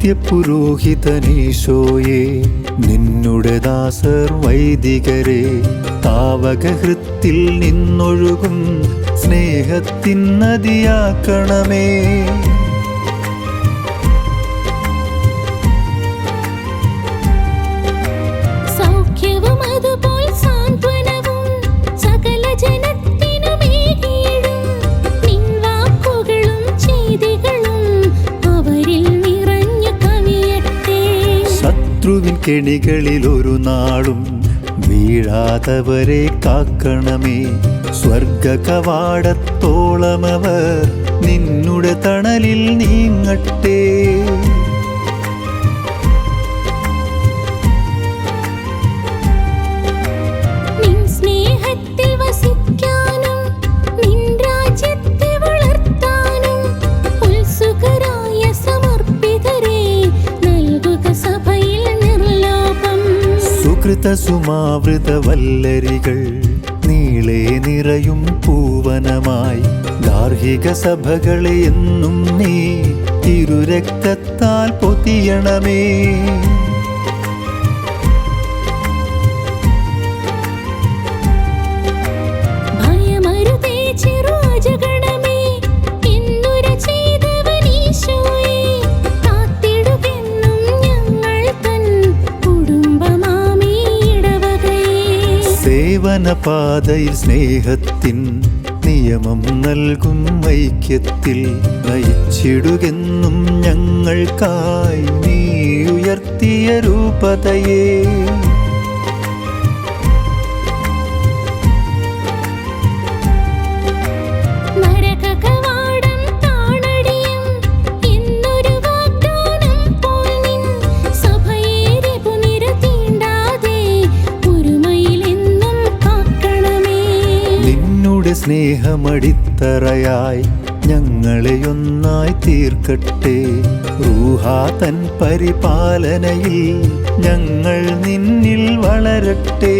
നിത്യപുരോഹിതനീശോയെ നിന്നുടെ ദാസർ വൈദികരെ താവകഹൃത്തിൽ നിന്നൊഴുകും സ്നേഹത്തിൻ നദിയാക്കണമേ. ശത്രുവിൻ കെണികളിൽ ഒരു നാളും വീഴാതവരെ കാക്കണമേ. സ്വർഗ കവാടത്തോളമവർ നിന്നുടെ തണലിൽ നീങ്ങട്ടെ. സുകൃത സുമാവൃത വല്ലരികൾ നീളെ നിറയും പൂവനമായി ഗാർഹിക സഭകളെ എന്നും നീ തിരുരക്തത്താൽ പൊതിയണമേ. സേവന പാതയിൽ സ്നേഹത്തിൻ നിയമം നൽകും ഐക്യത്തിൽ നയിച്ചിടുകെന്നും ഞങ്ങൾക്കായി നീ ഉയർത്തിയ രൂപതയെ. സ്നേഹമടിത്തറയായി ഞങ്ങളെ ഒന്നായി തീർക്കട്ടെ. റൂഹാ തൻ പരിപാലനയിൽ ഞങ്ങൾ നിന്നിൽ വളരട്ടെ.